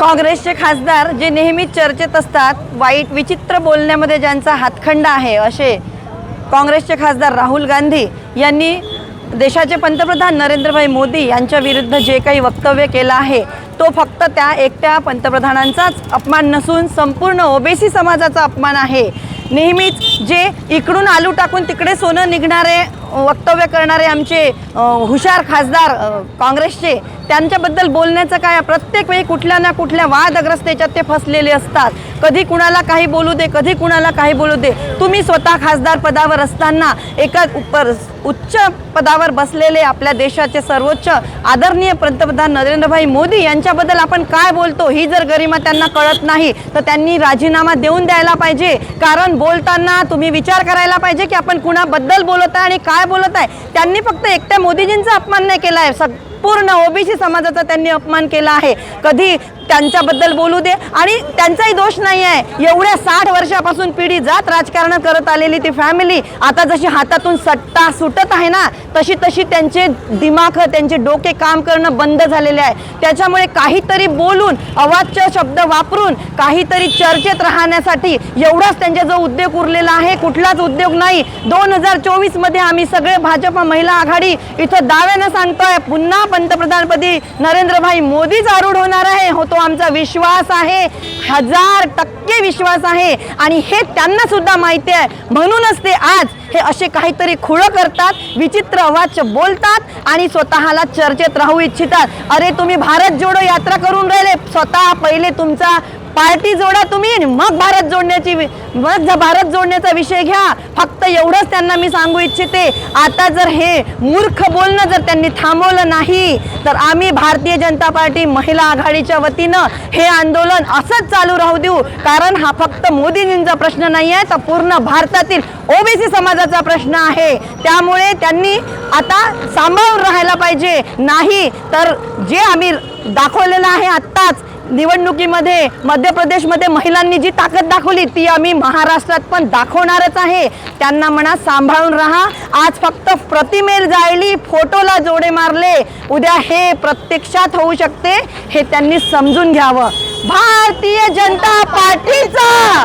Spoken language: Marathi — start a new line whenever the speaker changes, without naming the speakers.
काँग्रेसचे खासदार जे नेहमी चर्चेत असतात वाईट विचित्र बोलण्यामध्ये ज्यांचा हातखंडा आहे असे काँग्रेसचे खासदार राहुल गांधी यांनी देशाचे पंतप्रधान नरेंद्रभाई मोदी यांच्या विरुद्ध जे काही वक्तव्य केलं आहे तो फक्त त्या एकट्या पंतप्रधानांचाच अपमान नसून संपूर्ण ओबीसी समाजाचा अपमान आहे. नेहमीच जे इकडून आलू टाकून तिकडे सोनं निघणारे वक्तव्य करणारे आमचे हुशार खासदार काँग्रेसचे त्यांच्याबद्दल बोलण्याचं काय? प्रत्येक वेळी कुठल्या ना कुठल्या वादग्रस्तेच्यात ते फसलेले असतात. कधी कुणाला काही बोलू दे कधी कुणाला काही बोलू दे. तुम्ही स्वतः खासदार पदावर असताना एका उपर उच्च पदावर बसलेले आपल्या देशाचे सर्वोच्च आदरणीय पंतप्रधान नरेंद्रभाई मोदी यांच्याबद्दल आपण काय बोलतो? ही जर गरिमा त्यांना कळत नाही तर त्यांनी राजीनामा देऊन द्यायला पाहिजे. कारण बोलताना तुम्ही विचार करायला पाहिजे की आपण कुणाबद्दल बोलत आहे आणि काय बोलत आहे. त्यांनी फक्त एकट्या मोदीजींचा अपमान नाही केला आहे सग पूर्ण ओबीसी समाजाचा त्यांनी अपमान केला आहे. कधी त्यांच्याबद्दल बोलू दे. आणि त्यांचाही दोष नाही आहे. एवढ्या साठ वर्षापासून पिढी जात राजकारण करत आलेली ती फॅमिली आता जशी हातातून सट्टा सुटत आहे ना तशी तशी त्यांचे दिमाग त्यांचे डोके काम करणं बंद झालेले आहे. त्याच्यामुळे काहीतरी बोलून अवाच्य शब्द वापरून काहीतरी चर्चेत राहण्यासाठी एवढाच त्यांचा जो उद्योग उरलेला आहे कुठलाच उद्योग नाही. दोन हजार चोवीसमध्ये आम्ही सगळे भाजप महिला आघाडी इथं दाव्यानं सांगतोय पुन्हा पंतप्रधानपदी नरेंद्रभाई मोदीच आरूढ होणार आहे. होतो तो आमचा विश्वास आहे. हजार टक्के विश्वास आहे. आणि हे त्यांना सुद्धा माहिती आहे. म्हणूनच ते आज हे असे काहीतरी खुळं करतात विचित्र वाच बोलतात आणि स्वतःला चर्चेत राहू इच्छितात. अरे तुम्ही भारत जोडो यात्रा करून राहिले. स्वतः पहिले तुमचा पार्टी जोडा तुम्ही मग भारत जोडण्याची मग भारत जोडण्याचा विषय घ्या. फक्त एवढंच त्यांना मी सांगू इच्छिते. आता जर हे मूर्ख बोलणं जर त्यांनी थांबवलं नाही तर आम्ही भारतीय जनता पार्टी महिला आघाडीच्या वतीनं हे आंदोलन असंच चालू राहू देऊ. कारण हा फक्त मोदीजींचा प्रश्न नाही आहे तर पूर्ण भारतातील ओबीसी समाजाचा प्रश्न आहे. त्यामुळे त्यांनी आता सांभाळून राहायला पाहिजे. नाही तर जे आम्ही दाखवलेलं आहे आत्ताच निवडणुकीमध्ये मध्य प्रदेशमध्ये महिलांनी जी ताकद दाखवली ती आम्ही महाराष्ट्रात पण दाखवणारच आहे. त्यांना म्हणा सांभाळून राहा. आज फक्त प्रतिमेल जाळली फोटोला जोडे मारले. उद्या हे प्रत्यक्षात होऊ शकते हे त्यांनी समजून घ्यावं. भारतीय जनता पार्टीचा!